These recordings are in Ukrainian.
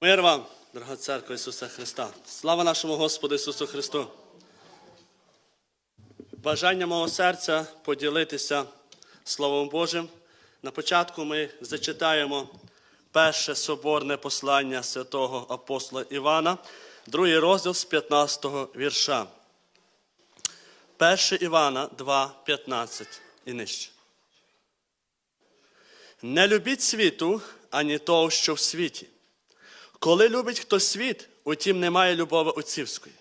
Мир вам, дорога церква Ісуса Христа. Слава нашому Господу Ісусу Христу. Бажання мого серця поділитися Словом Божим. На початку ми зачитаємо перше соборне послання святого апостола Івана, другий розділ з 15 вірша. 1 Івана 2, 15 і нижче. Не любіть світу, ані того, що в світі. Коли любить хто світ, утім немає любові отцівської.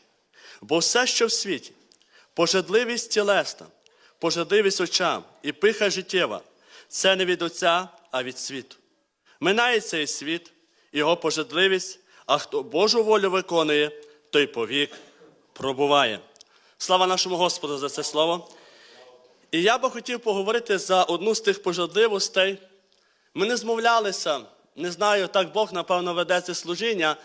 Бо все, що в світі, пожадливість тілесна, пожадливість очам і пиха життєва, це не від Отця, а від світу. Минає цей світ, його пожадливість, а хто Божу волю виконує, той повік пробуває. Слава нашому Господу за це слово. І я би хотів поговорити за одну з тих пожадливостей. Ми не змовлялися, не знаю, так Бог, напевно, веде це служіння.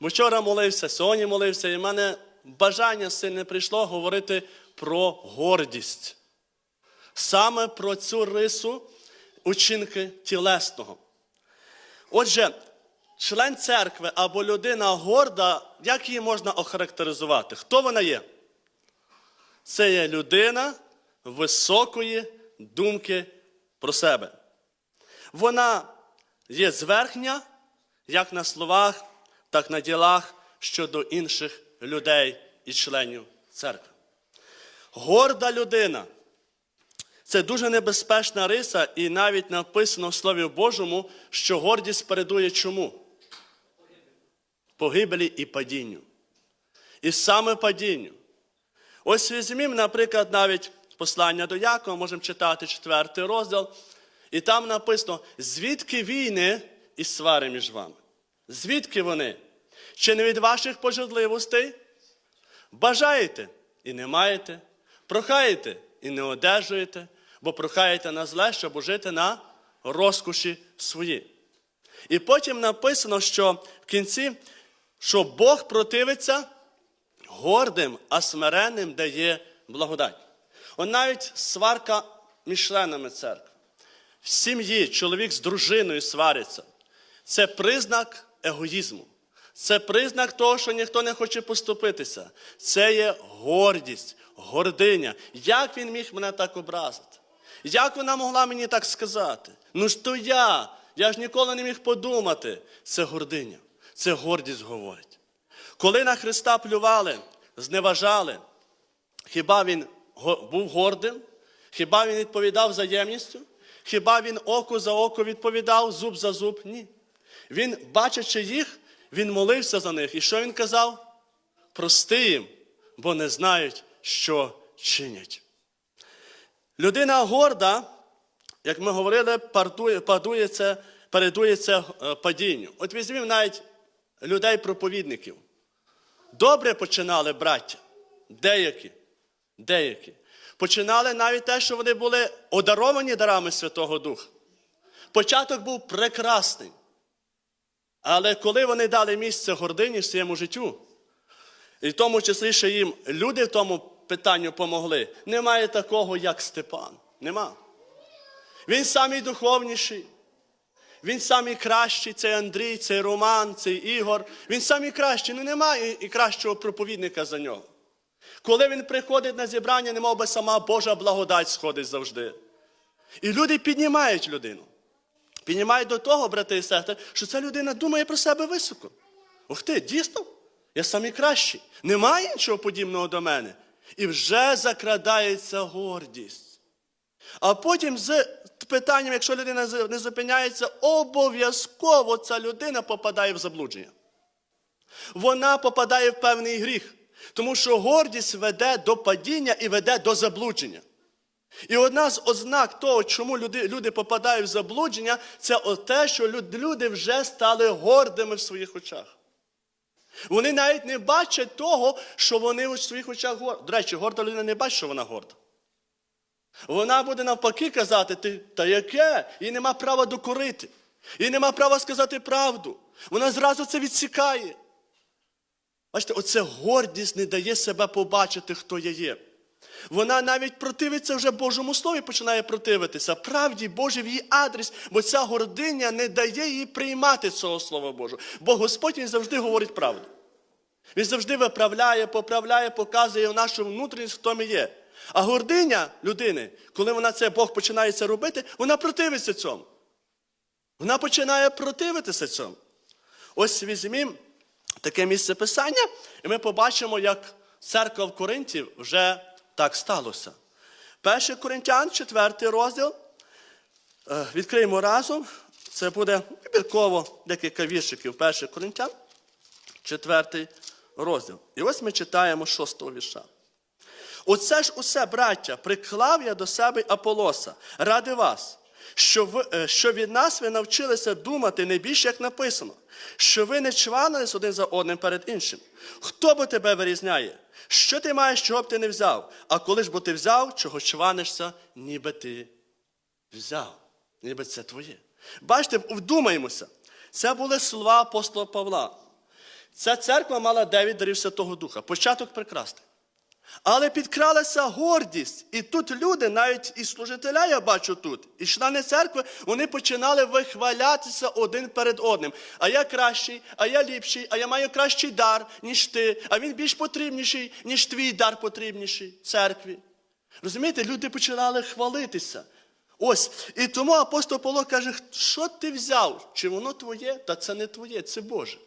Бо вчора молився, сьогодні молився, і в мене бажання сильне прийшло говорити про гордість. Саме про цю рису учинки тілесного. Отже, член церкви або людина горда, як її можна охарактеризувати? Хто вона є? Це є людина високої думки про себе. Вона є зверхня, як на словах, так на ділах щодо інших людей і членів церкви. Горда людина це дуже небезпечна риса, і навіть написано в Слові Божому, що гордість передує чому? Погибелі і падінню. І саме падінню. Ось візьмімо, наприклад, навіть послання до Якова, можемо читати четвертий розділ. І там написано, звідки війни і свари між вами? Звідки вони? Чи не від ваших пожадливостей? Бажаєте і не маєте, прохаєте і не одержуєте, бо прохаєте на зле, щоб жити на розкоші свої. І потім написано, що в кінці, що Бог противиться гордим, а смиренним дає благодать. Он навіть сварка між членами церкви. В сім'ї чоловік з дружиною свариться. Це признак егоїзму. Це признак того, що ніхто не хоче поступитися. Це є гордість, гординя. Як він міг мене так образити? Як вона могла мені так сказати? Ну ж то я, я ж ніколи не міг подумати. Це гординя, це гордість говорить. Коли на Христа плювали, зневажали, хіба він був гордим? Хіба він відповідав взаємністю? Хіба він око за око відповідав, зуб за зуб? Ні. Він, бачачи їх, він молився за них. І що він казав? Прости їм, бо не знають, що чинять. Людина горда, як ми говорили, падується, передується е, падінню. От візьмімо навіть людей-проповідників. Добре починали браття. Деякі. Деякі. Починали навіть те, що вони були одаровані дарами Святого Духа. Початок був прекрасний. Але коли вони дали місце гордині в своєму життю, і в тому числі ще їм люди в тому питанню помогли, немає такого, як Степан. Нема. Він самий духовніший. Він самий кращий, цей Андрій, цей Роман, цей Ігор. Він самий кращий. Ну немає і кращого проповідника за нього. Коли він приходить на зібрання, немов би сама Божа благодать сходить завжди. І люди піднімають людину. Піднімають до того, брати і сестри, що ця людина думає про себе високо. Ух ти, дійсно? Я самий кращий. Немає нічого подібного до мене. І вже закрадається гордість. А потім з питанням, якщо людина не зупиняється, обов'язково ця людина попадає в заблудження. Вона попадає в певний гріх. Тому що гордість веде до падіння і веде до заблудження. І одна з ознак того, чому люди, люди попадають в заблудження, це те, що люди вже стали гордими в своїх очах. Вони навіть не бачать того, що вони у своїх очах горді. До речі, горда людина не бачить, що вона горда. Вона буде навпаки казати, ти, та яке? Їй нема права докорити. Їй нема права сказати правду. Вона зразу це відсікає. Бачите, оце гордість не дає себе побачити, хто я є. Вона навіть противиться вже Божому Слові, починає противитися. Правді Божій в її адрес, бо ця гординя не дає їй приймати цього Слова Божого. Бо Господь він завжди говорить правду. Він завжди виправляє, поправляє, показує нашу внутрішність, хто ми є. А гординя людини, коли вона це Бог починає це робити, вона противиться цьому. Вона починає противитися цьому. Ось візьмімо таке місце писання, і ми побачимо, як церква в Коринті вже так сталося. Перший Коринтян, четвертий розділ. Е, Відкриємо разом. Це буде вибірково декілька віршиків. Перший Коринтян, четвертий розділ. І ось ми читаємо шостого вірша. Оце ж усе, браття, приклав я до себе Аполоса ради вас, що, ви, е, що від нас ви навчилися думати не більше, як написано, що ви не чванились один за одним перед іншим. Хто бо тебе вирізняє? Що ти маєш, чого б ти не взяв? А коли ж бо ти взяв, чого чванишся, ніби ти взяв, ніби це твоє. Бачите, вдумаємося. Це були слова апостола Павла. Ця церква мала дев'ять дарів Святого Духа. Початок прекрасний. Але підкралася гордість. І тут люди, навіть і служителя, я бачу тут, і члени церкви, вони починали вихвалятися один перед одним. А я кращий, а я ліпший, а я маю кращий дар, ніж ти, а він більш потрібніший, ніж твій дар потрібніший церкві. Розумієте, люди починали хвалитися. Ось, і тому апостол Павло каже, що ти взяв? Чи воно твоє? Та це не твоє, це Боже.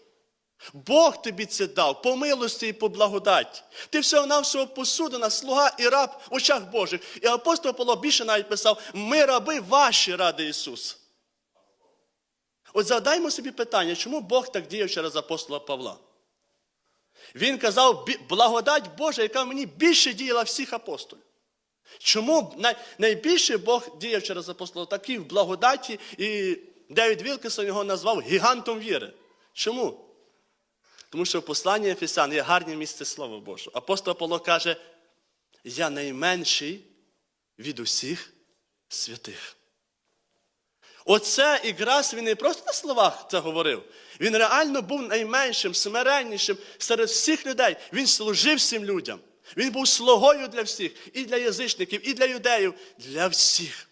Бог тобі це дав по милості і по благодаті. Ти всього навсього посудина, слуга і раб в очах Божих. І апостол Павло більше навіть писав: ми раби ваші ради Ісуса. От задаймо собі питання, чому Бог так діяв через апостола Павла? Він казав, благодать Божа, яка мені більше діяла всіх апостолів. Чому найбільше Бог діяв через апостола такий в благодаті, і Девід Вілкісон його назвав гігантом віри. Чому? Тому що в посланні Ефесян є гарне місце Слова Божого. Апостол Павло каже, я найменший від усіх святих. Оце якраз він не просто на словах це говорив. Він реально був найменшим, смиреннішим серед всіх людей. Він служив всім людям. Він був слугою для всіх, і для язичників, і для юдеїв, для всіх.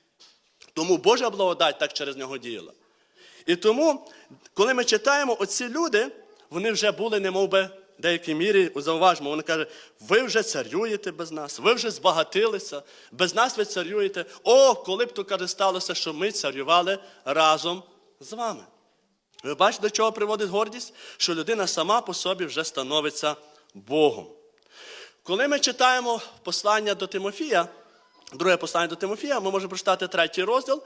Тому Божа благодать так через нього діяла. І тому, коли ми читаємо оці люди, вони вже були, немов би, в деякій мірі, зауважмо, вони кажуть, ви вже царюєте без нас, ви вже збагатилися, без нас ви царюєте. О, коли б то каже, сталося, що ми царювали разом з вами. Ви бачите, до чого приводить гордість? Що людина сама по собі вже становиться Богом. Коли ми читаємо послання до Тимофія, друге послання до Тимофія, ми можемо прочитати третій розділ.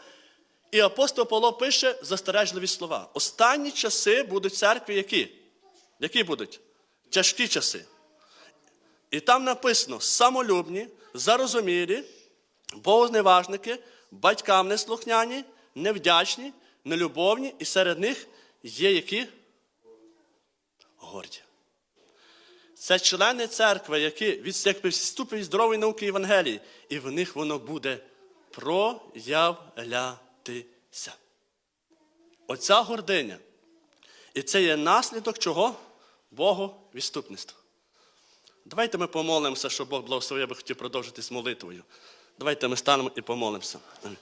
І апостол Павло пише застережливі слова. Останні часи будуть церкві які? Які будуть? Тяжкі часи. І там написано: самолюбні, зарозумілі, богозневажники, батькам неслухняні, невдячні, нелюбовні, і серед них є які? Горді. Це члени церкви, які від від здорової науки Євангелії, і в них воно буде проявлятися. Оця гординя. І це є наслідок чого? Богу відступництво. Давайте ми помолимося, щоб Бог благословив, я би хотів продовжити з молитвою. Давайте ми станемо і помолимося. Амінь.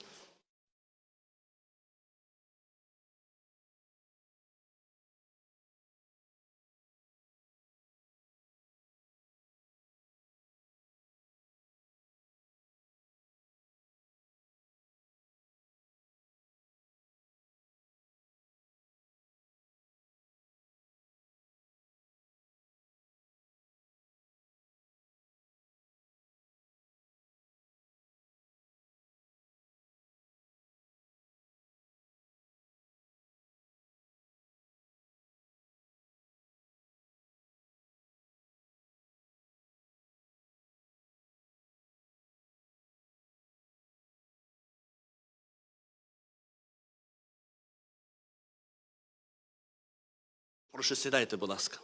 Прошу сідайте, будь ласка.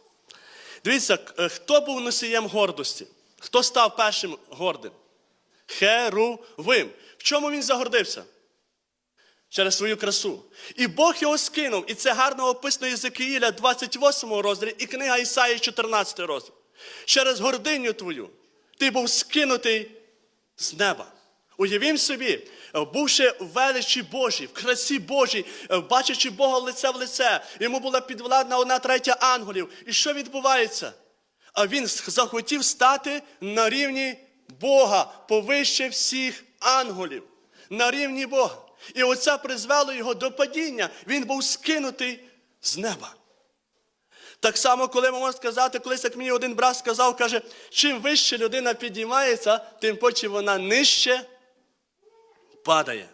Дивіться, е, хто був носієм гордості? Хто став першим гордим? Херувим. В чому він загордився? Через свою красу. І Бог його скинув. І це гарно описано Єзекіїля 28 розділі і книга Ісаї 14 розділ. Через гординю твою ти був скинутий з неба. Уявім собі, бувши в величі Божій, в красі Божій, е, бачачи Бога лице в лице, йому була підвладна одна третя ангелів. І що відбувається? А він захотів стати на рівні Бога, повище всіх ангелів, на рівні Бога. І оце призвело його до падіння. Він був скинутий з неба. Так само, коли можемо сказати, колись як мені один брат сказав, каже, чим вище людина підіймається, тим потім вона нижче падає.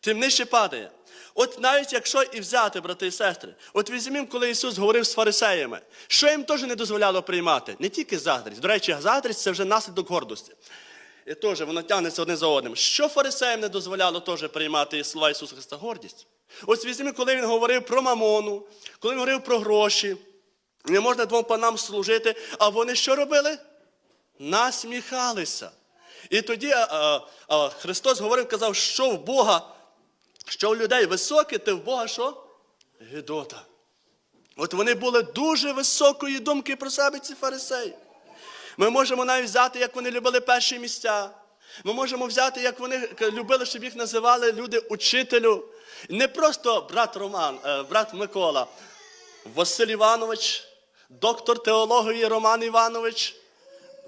Тим нижче падає. От навіть якщо і взяти, брати і сестри, от візьмімо, коли Ісус говорив з фарисеями, що їм теж не дозволяло приймати? Не тільки заздрість. До речі, заздрість це вже наслідок гордості. І теж воно тягнеться одне за одним. Що фарисеям не дозволяло теж приймати слова Ісуса Христа? Гордість. Ось візьмімо, коли Він говорив про мамону, коли він говорив про гроші, не можна двом панам служити, а вони що робили? Насміхалися. І тоді а, а, Христос говорив, казав, що в Бога, що в людей високе, те в Бога що? Гидота. От вони були дуже високої думки про себе, ці фарисеї. Ми можемо навіть взяти, як вони любили перші місця. Ми можемо взяти, як вони любили, щоб їх називали люди учителю. Не просто брат Роман, е, брат Микола, Василь Іванович, доктор теології Роман Іванович.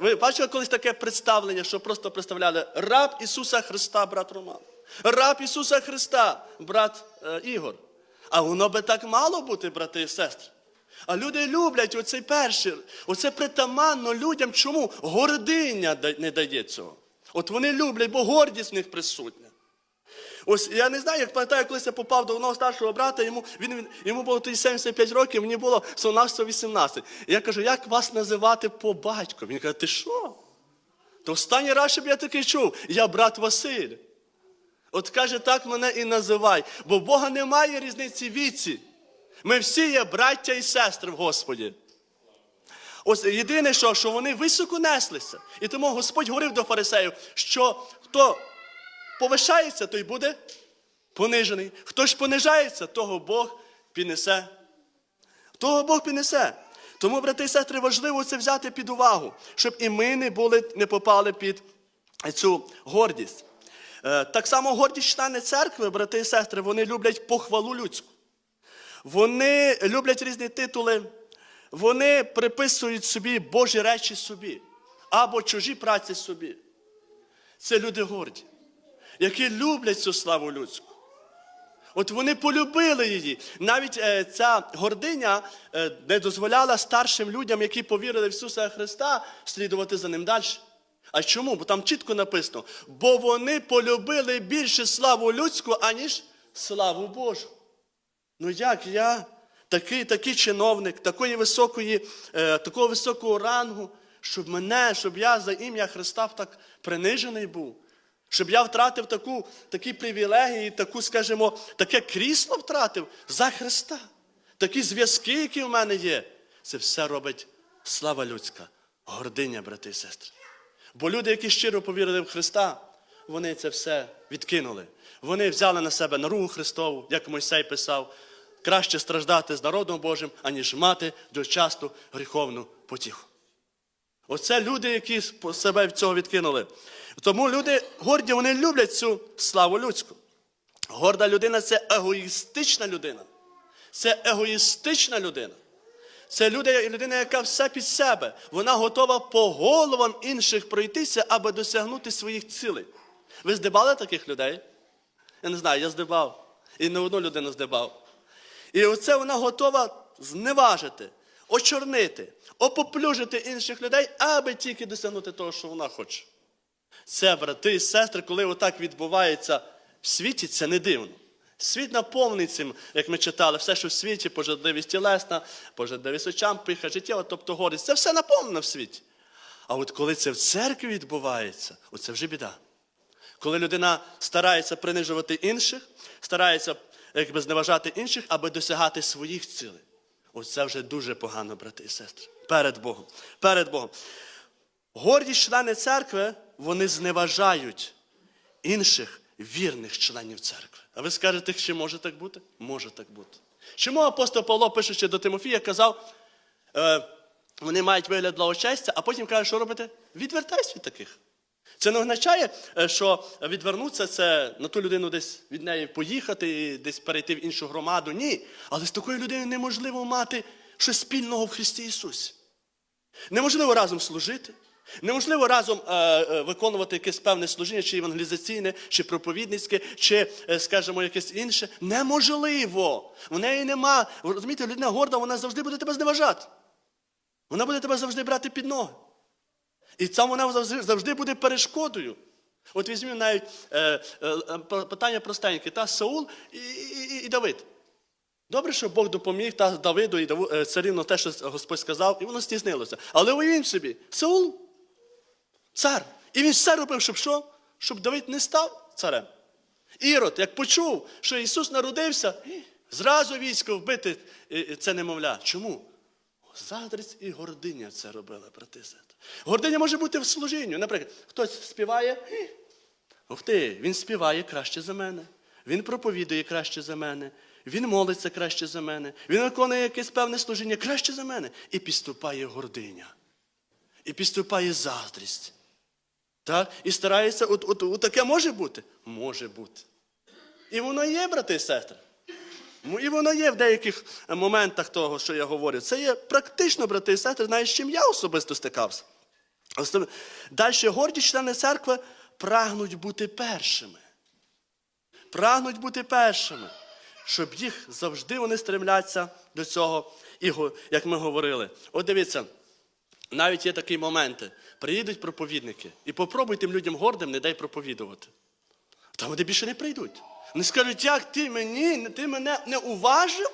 Ви бачили колись таке представлення, що просто представляли раб Ісуса Христа, брат Роман. Раб Ісуса Христа, брат е, Ігор. А воно би так мало бути, брати і сестри. А люди люблять оцей перший, оце притаманно людям. Чому? Гординя не дає цього. От вони люблять, бо гордість в них присутня. Ось я не знаю, як пам'ятаю, колись я попав до одного старшого брата, йому, він, йому було тоді 75 років, мені було всього навсього 18. Я кажу, як вас називати по батьку? Він каже, ти що? То останній раз, щоб я таки чув, я брат Василь. От каже, так мене і називай. Бо в Бога немає різниці віці. Ми всі є браття і сестри в Господі. Ось єдине, що, що вони високо неслися. І тому Господь говорив до фарисеїв, що хто повишається, той буде понижений. Хто ж понижається, того Бог піднесе. Того Бог піднесе. Тому, брати і сестри, важливо це взяти під увагу, щоб і ми не були, не попали під цю гордість. Е, Так само гордість члени церкви, брати і сестри, вони люблять похвалу людську. Вони люблять різні титули, вони приписують собі Божі речі собі або чужі праці собі. Це люди горді, які люблять цю славу людську. От вони полюбили її. Навіть е, ця гординя е, не дозволяла старшим людям, які повірили в Ісуса Христа, слідувати за ним далі. А чому? Бо там чітко написано: бо вони полюбили більше славу людську, аніж славу Божу. Ну як я, такий такий чиновник, такої високої, е, такого високого рангу, щоб мене, щоб я за ім'я Христа так принижений був, щоб я втратив таку, такі привілегії, таку, скажімо, таке крісло втратив за Христа, такі зв'язки, які в мене є. Це все робить слава людська, гординя, брати і сестри. Бо люди, які щиро повірили в Христа, вони це все відкинули. Вони взяли на себе наругу Христову, як Мойсей писав, краще страждати з народом Божим, аніж мати дочасну гріховну потіху. Оце люди, які себе від цього відкинули. Тому люди горді, вони люблять цю славу людську. Горда людина це егоїстична людина. Це егоїстична людина. Це люди- людина, яка все під себе. Вона готова по головам інших пройтися, аби досягнути своїх цілей. Ви здибали таких людей? Я не знаю, я здибав. І не одну людину здибав. І оце вона готова зневажити, очорнити, опоплюжити інших людей, аби тільки досягнути того, що вона хоче. Це, брати і сестри, коли отак відбувається в світі, це не дивно. Світ наповнений цим, як ми читали, все, що в світі, пожадливість тілесна, пожадливість очам, пиха життєва, тобто гордість, це все наповнено в світі. А от коли це в церкві відбувається, оце вже біда. Коли людина старається принижувати інших, старається якби зневажати інших, аби досягати своїх цілей. Оце вже дуже погано, брати і сестри. Перед Богом. Перед Богом. Гордість члени церкви, вони зневажають інших вірних членів церкви. А ви скажете, чи може так бути? Може так бути. Чому апостол Павло, пишучи до Тимофія, казав, е, вони мають вигляд благочестя, а потім каже, що робити? Відвертайся від таких. Це не означає, е, що відвернутися це на ту людину десь від неї поїхати, десь перейти в іншу громаду. Ні. Але з такою людиною неможливо мати щось спільного в Христі Ісусі. Неможливо разом служити, неможливо разом е, е, виконувати якесь певне служіння, чи евангелізаційне, чи проповідницьке, чи, скажімо, якесь інше. Неможливо. В неї нема. Розумієте, людина горда, вона завжди буде тебе зневажати. Вона буде тебе завжди брати під ноги. І це вона завжди, буде перешкодою. От візьмемо навіть е, е, е, питання простеньке, та Саул і, і, і Давид. Добре, що Бог допоміг та Давиду і Даву- е, те, що Господь сказав, і воно стіснилося. Але уявіть собі, Саул цар. І він все робив, щоб що? Щоб Давид не став царем. Ірод, як почув, що Ісус народився, зразу військо вбити це немовля. Чому? Заздрість і гординя це робили, брати сестри. Гординя може бути в служінні. Наприклад, хтось співає, ух ти, він співає краще за мене, він проповідує краще за мене, він молиться краще за мене, він виконує якесь певне служіння краще за мене. І підступає гординя. І підступає заздрість. Так? І старається, от, от, от таке може бути? Може бути. І воно є, брати і сестри. Ну, І воно є в деяких моментах того, що я говорю. Це є практично, брати і сестри, знаєш, з чим я особисто стикався. Далі горді члени церкви прагнуть бути першими. Прагнуть бути першими, щоб їх завжди вони стремляться до цього, як ми говорили. От дивіться, навіть є такі моменти. Приїдуть проповідники, і попробуй тим людям гордим не дай проповідувати. Та вони більше не прийдуть. Вони скажуть, як ти мені, ти мене не уважив?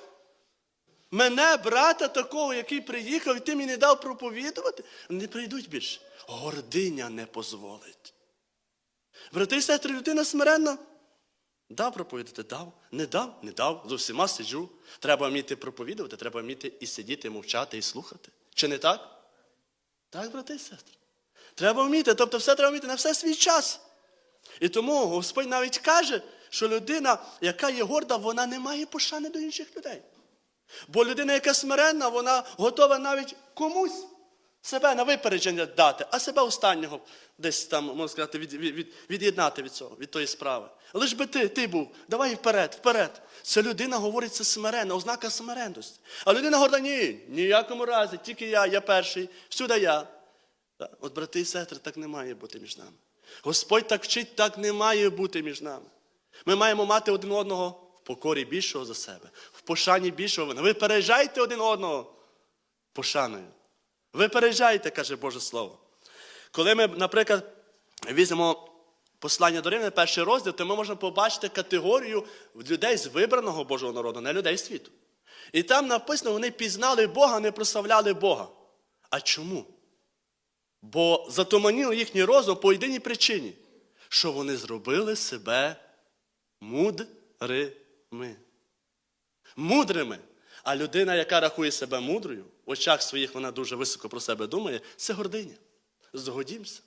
Мене, брата такого, який приїхав, і ти мені не дав проповідувати, не прийдуть більше. Гординя не дозволить. Брати і сестри, людина смиренна. Дав проповідати, дав, не дав, не дав. З усіма сиджу. Треба вміти проповідувати, треба вміти і сидіти, мовчати, і слухати. Чи не так? Так, брати і сестри. Треба вміти, тобто все треба вміти на все свій час. І тому Господь навіть каже, що людина, яка є горда, вона не має пошани до інших людей. Бо людина, яка смиренна, вона готова навіть комусь себе на випередження дати, а себе останнього десь там, можна сказати, від, від, від, від'єднати від цього, від тої справи. Лиш би ти, ти був, давай вперед, вперед. Це людина говорить, це смиренна, ознака смиренності. А людина горда, ні, ніякому разі, тільки я, я перший, всюди я. От, брати і сестри, так не має бути між нами. Господь так вчить, так не має бути між нами. Ми маємо мати один одного в покорі більшого за себе, в пошані більшого. Ви переїжджайте один одного пошаною. Ви переїжджайте, каже Боже Слово. Коли ми, наприклад, візьмемо послання до Римлян, перший розділ, то ми можемо побачити категорію людей з вибраного Божого народу, не людей світу. І там написано, вони пізнали Бога, не прославляли Бога. А чому? Бо затуманіло їхній розум по єдиній причині, що вони зробили себе мудрими. Мудрими. А людина, яка рахує себе мудрою, в очах своїх вона дуже високо про себе думає, це гординя. Згодімося.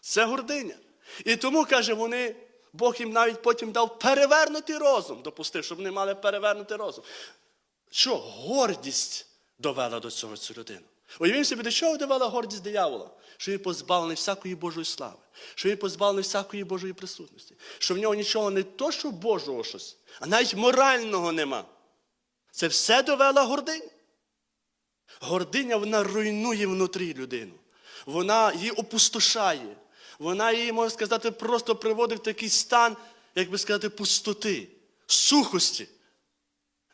Це гординя. І тому, каже, вони, Бог їм навіть потім дав перевернутий розум, допустив, щоб вони мали перевернутий розум. Що гордість довела до цього цю людину? Уявімо собі, до чого довела гордість диявола? Що він позбавлений всякої Божої слави, що він позбавлений всякої Божої присутності, що в нього нічого не то, що Божого щось, а навіть морального нема. Це все довела гординя. Гординя вона руйнує внутрі людину. Вона її опустошає. Вона її, можна сказати, просто приводить в такий стан, як би сказати, пустоти, сухості.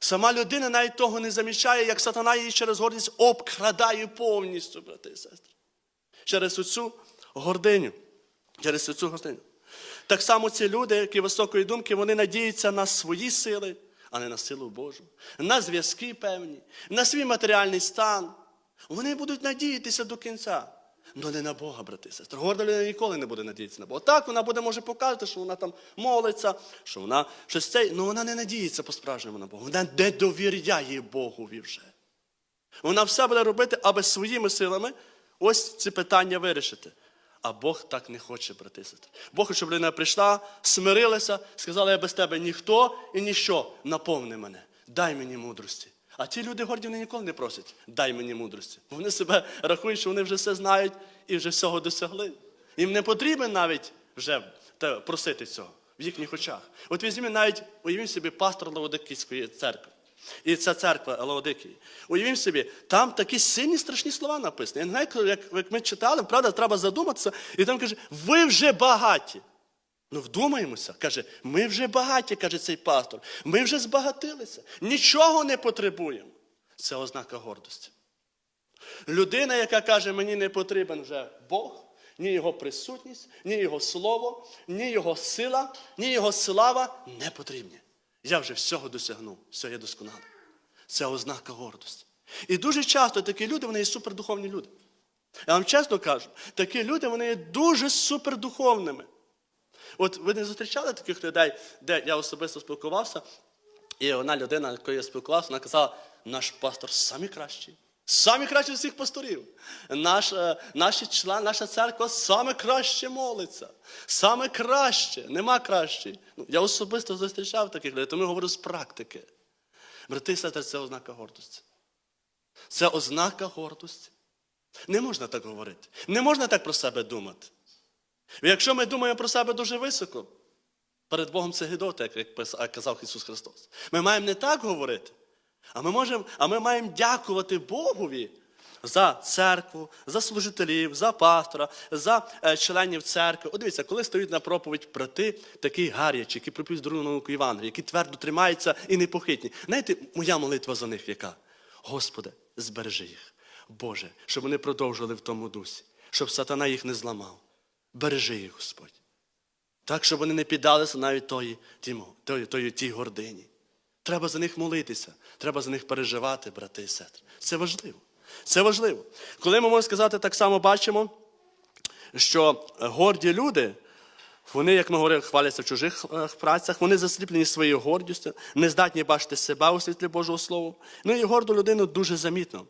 Сама людина навіть того не замічає, як сатана її через гордість обкрадає повністю, брати і сестри. Через оцю гординю. Через оцю гординю. Так само ці люди, які високої думки, вони надіються на свої сили, а не на силу Божу, на зв'язки певні, на свій матеріальний стан. Вони будуть надіятися до кінця. Але не на Бога, брати сестри. Горда людина ніколи не буде надіятися на Бога. Так, вона буде може показати, що вона там молиться, що вона щось це, але вона не надіється по-справжньому на Бога. Вона не довіряє Богові вже. Вона все буде робити, аби своїми силами ось ці питання вирішити. А Бог так не хоче, брати сестри. Бог щоб людина прийшла, смирилася, сказала, я без тебе ніхто і ніщо. Наповни мене, дай мені мудрості. А ті люди горді вони ніколи не просять, дай мені мудрості. Бо вони себе рахують, що вони вже все знають і вже всього досягли. Їм не потрібно навіть вже просити цього в їхніх очах. От візьміть навіть, уявіть собі, пастор Лаодикійської церкви. І ця церква Лаодикії. Уявіть собі, там такі сильні страшні слова написані. Я не знаю, як ми читали, правда, треба задуматися. І там каже, ви вже багаті. Ну, вдумаємося, каже, ми вже багаті, каже цей пастор. Ми вже збагатилися. Нічого не потребуємо. Це ознака гордості. Людина, яка каже, мені не потрібен вже Бог, ні його присутність, ні його слово, ні його сила, ні його слава не потрібні. Я вже всього досягнув, все є досконалий. Це ознака гордості. І дуже часто такі люди, вони є супердуховні люди. Я вам чесно кажу, такі люди вони є дуже супердуховними. От ви не зустрічали таких людей, де я особисто спілкувався, і одна людина, якою я спілкувався, вона казала, наш пастор самий кращий. Самі кращі з всіх пасторів. Наш, е, наші член, наша церква саме краще молиться. Саме краще, нема кращий. Ну, я особисто зустрічав таких людей, тому я говорю з практики. Брати і сестри, це ознака гордості. Це ознака гордості. Не можна так говорити. Не можна так про себе думати. Якщо ми думаємо про себе дуже високо, перед Богом це гидота, як казав Ісус Христос. Ми маємо не так говорити, а ми, можемо, а ми маємо дякувати Богові за церкву, за служителів, за пастора, за е, членів церкви. От дивіться, коли стоїть на проповідь брати, такі гарячі, які проповідь другу науку Євангелія, які твердо тримаються і непохитні. Знаєте, моя молитва за них яка? Господи, збережи їх. Боже, щоб вони продовжували в тому дусі, щоб сатана їх не зламав. Бережи їх, Господь. Так, щоб вони не піддалися навіть тої, тої, тої, тій гордині. Треба за них молитися, треба за них переживати, брати і сестри. Це важливо. Це важливо. Коли ми можемо сказати, так само бачимо, що горді люди, вони, як ми говорили, хваляться в чужих е, працях, вони засліплені своєю гордістю, не здатні бачити себе у світлі Божого Слова. Ну і горду людину дуже замітно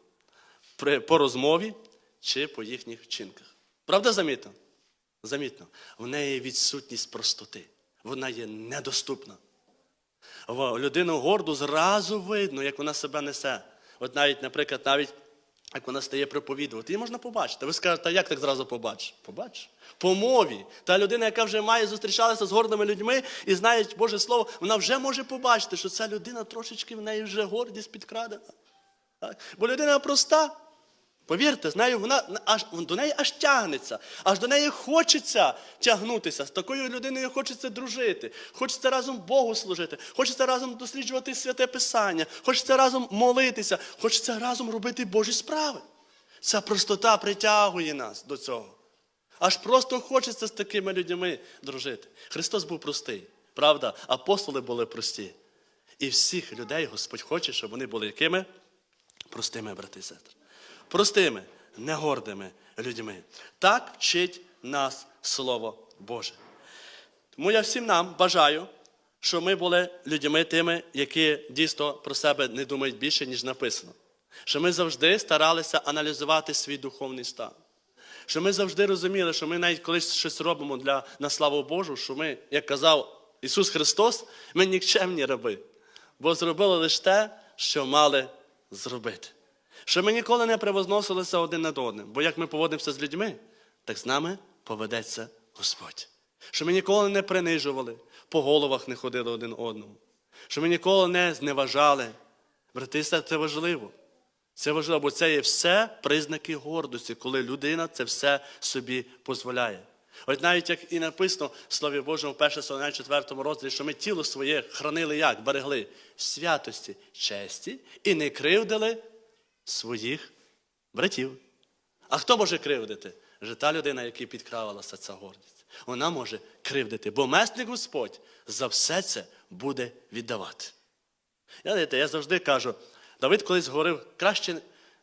при, по розмові чи по їхніх вчинках. Правда, замітно? Замітно. В неї відсутність простоти. Вона є недоступна. В людину горду зразу видно, як вона себе несе. От навіть, наприклад, навіть як вона стає проповідувати, її можна побачити. Ви скажете, а як так зразу побачиш? Побачиш. По мові. Та людина, яка вже має зустрічалася з гордими людьми і знає Боже Слово, вона вже може побачити, що ця людина трошечки в неї вже гордість підкрадена. Так? Бо людина проста. Повірте, з вона аж до неї аж тягнеться, аж до неї хочеться тягнутися. З такою людиною хочеться дружити, хочеться разом Богу служити, хочеться разом досліджувати святе Писання, хочеться разом молитися, хочеться разом робити Божі справи. Ця простота притягує нас до цього. Аж просто хочеться з такими людьми дружити. Христос був простий, правда? Апостоли були прості. І всіх людей Господь хоче, щоб вони були якими? Простими, брати і сестри простими, негордими людьми. Так вчить нас Слово Боже. Тому я всім нам бажаю, щоб ми були людьми тими, які дійсно про себе не думають більше, ніж написано. Що ми завжди старалися аналізувати свій духовний стан. Що ми завжди розуміли, що ми навіть колись щось робимо для, на славу Божу, що ми, як казав Ісус Христос, ми нікчемні раби, бо зробили лише те, що мали зробити. Що ми ніколи не превозносилися один над одним, бо як ми поводимося з людьми, так з нами поведеться Господь. Що ми ніколи не принижували, по головах не ходили один одному. Що ми ніколи не зневажали. Брати це важливо. Це важливо, бо це є все признаки гордості, коли людина це все собі дозволяє. От навіть як і написано в Слові Божому, 1 Солонян 4 розділі, що ми тіло своє хранили як? Берегли святості, честі і не кривдили своїх братів. А хто може кривдити? Вже та людина, якій підкравилася ця гордість. Вона може кривдити, бо месник Господь за все це буде віддавати. Я, я завжди кажу, Давид колись говорив, краще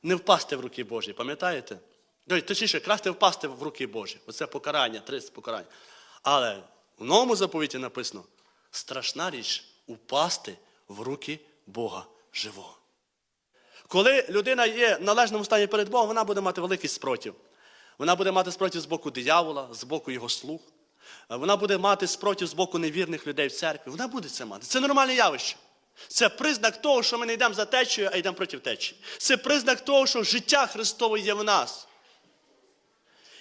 не впасти в руки Божі, пам'ятаєте? Точніше, краще впасти в руки Божі. Оце покарання, 30 покарань. Але в новому заповіті написано: страшна річ упасти в руки Бога живого. Коли людина є в належному стані перед Богом, вона буде мати великий спротив. Вона буде мати спротив з боку диявола, з боку його слуг. Вона буде мати спротив з боку невірних людей в церкві. Вона буде це мати. Це нормальне явище. Це признак того, що ми не йдемо за течією, а йдемо проти течії. Це признак того, що життя Христове є в нас.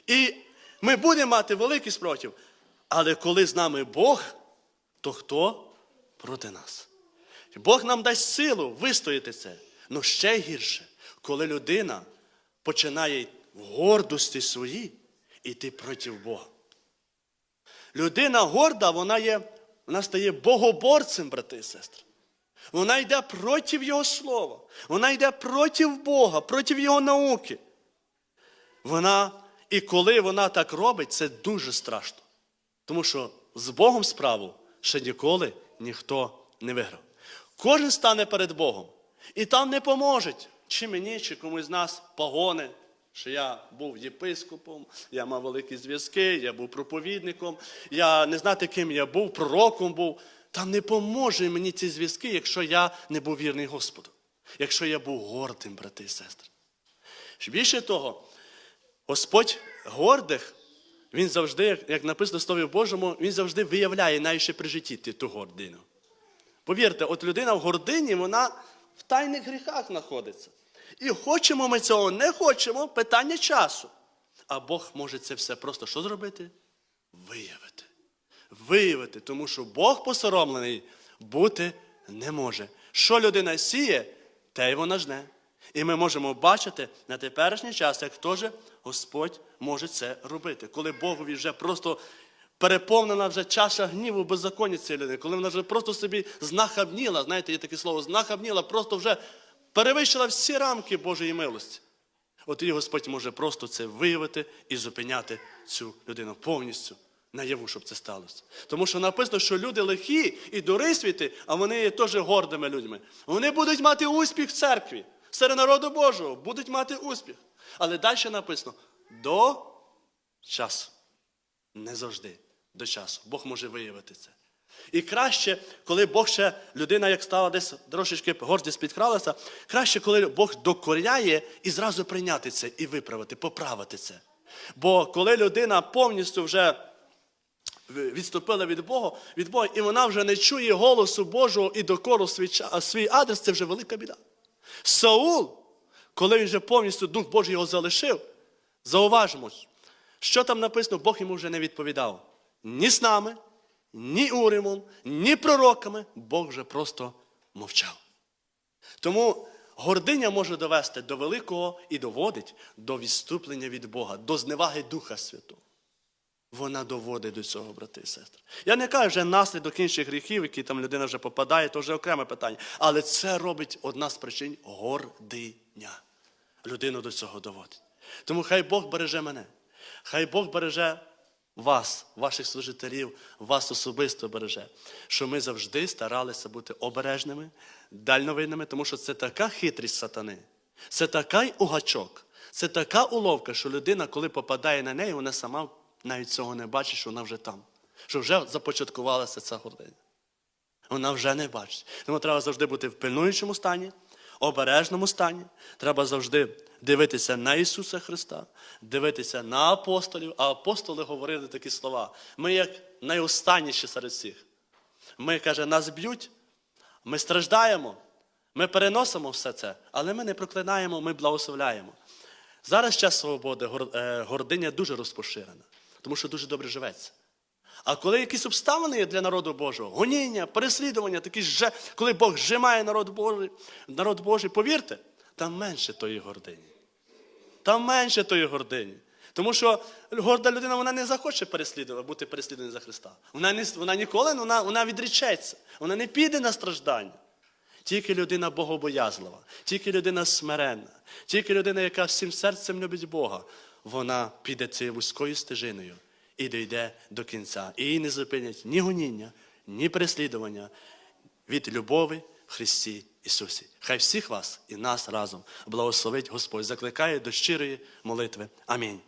І Ми будемо мати великий спротив. Але коли з нами Бог, то хто проти нас? Бог нам дасть силу вистояти це. Ну ще гірше, коли людина починає в гордості своїй іти проти Бога. Людина горда, вона є, вона стає богоборцем, брати і сестри. Вона йде проти Його слова. Вона йде проти Бога, проти Його науки. Вона, і коли вона так робить, це дуже страшно. Тому що з Богом справу ще ніколи ніхто не виграв. Кожен стане перед Богом. І там не поможуть, чи мені, чи комусь з нас погони, що я був єпископом, я мав великі зв'язки, я був проповідником, я не знати, ким я був, пророком був. Там не поможе мені ці зв'язки, якщо я не був вірний Господу, якщо я був гордим, брати і сестри. Більше того, Господь гордих, він завжди, як- написано в Слові Божому, він завжди виявляє навіть ще при житті ту гордину. Повірте, от людина в гордині, вона в тайних гріхах знаходиться. І хочемо ми цього, не хочемо, питання часу. А Бог може це все просто що зробити? Виявити. Виявити, тому що Бог посоромлений бути не може. Що людина сіє, те й вона жне. І ми можемо бачити на теперішній час, як теж Господь може це робити. Коли Богові вже просто переповнена вже чаша гніву беззаконня цієї людини, коли вона вже просто собі знахабніла, знаєте, є таке слово, знахабніла, просто вже перевищила всі рамки Божої милості. От і Господь може просто це виявити і зупиняти цю людину повністю наяву, щоб це сталося. Тому що написано, що люди лихі і дурисвіти, а вони є теж гордими людьми. Вони будуть мати успіх в церкві, серед народу Божого, будуть мати успіх. Але далі написано до часу. Не завжди до часу. Бог може виявити це. І краще, коли Бог ще людина, як стала десь трошечки гордість підкралася, краще, коли Бог докоряє і зразу прийняти це і виправити, поправити це. Бо коли людина повністю вже відступила від Бога, від Бога, і вона вже не чує голосу Божого і докору свій, свій адрес, це вже велика біда. Саул, коли він вже повністю Дух Божий його залишив, зауважимо, що там написано, Бог йому вже не відповідав. Ні з нами, ні Уримом, ні пророками, Бог вже просто мовчав. Тому гординя може довести до великого і доводить до відступлення від Бога, до зневаги Духа Святого. Вона доводить до цього, брати і сестри. Я не кажу вже наслідок інших гріхів, які там людина вже попадає, то вже окреме питання. Але це робить одна з причин гординя. Людину до цього доводить. Тому хай Бог береже мене, хай Бог береже вас, ваших служителів, вас особисто береже, що ми завжди старалися бути обережними, дальновидними, тому що це така хитрість сатани, це такий угачок, це така уловка, що людина, коли попадає на неї, вона сама навіть цього не бачить, що вона вже там, що вже започаткувалася ця гординя. Вона вже не бачить. Тому треба завжди бути в пильнуючому стані, обережному стані. Треба завжди дивитися на Ісуса Христа, дивитися на апостолів. А апостоли говорили такі слова. Ми як найостанніші серед всіх. Ми, каже, нас б'ють, ми страждаємо, ми переносимо все це, але ми не проклинаємо, ми благословляємо. Зараз час свободи, е, гординя дуже розпоширена, тому що дуже добре живеться. А коли якісь обставини є для народу Божого, гоніння, переслідування, такі же, коли Бог зжимає народ Божий, народ Божий, повірте, там менше тої гордині. Там менше тої гордині. Тому що горда людина вона не захоче переслідувати, бути переслідуваною за Христа. Вона, не, вона ніколи вона, вона відречеться, вона не піде на страждання. Тільки людина богобоязлива, тільки людина смиренна, тільки людина, яка всім серцем любить Бога, вона піде цією вузькою стежиною і дійде до кінця. І її не зупинять ні гоніння, ні переслідування від любові Христі Ісусі. Хай всіх вас і нас разом благословить Господь, закликає до щирої молитви. Амінь.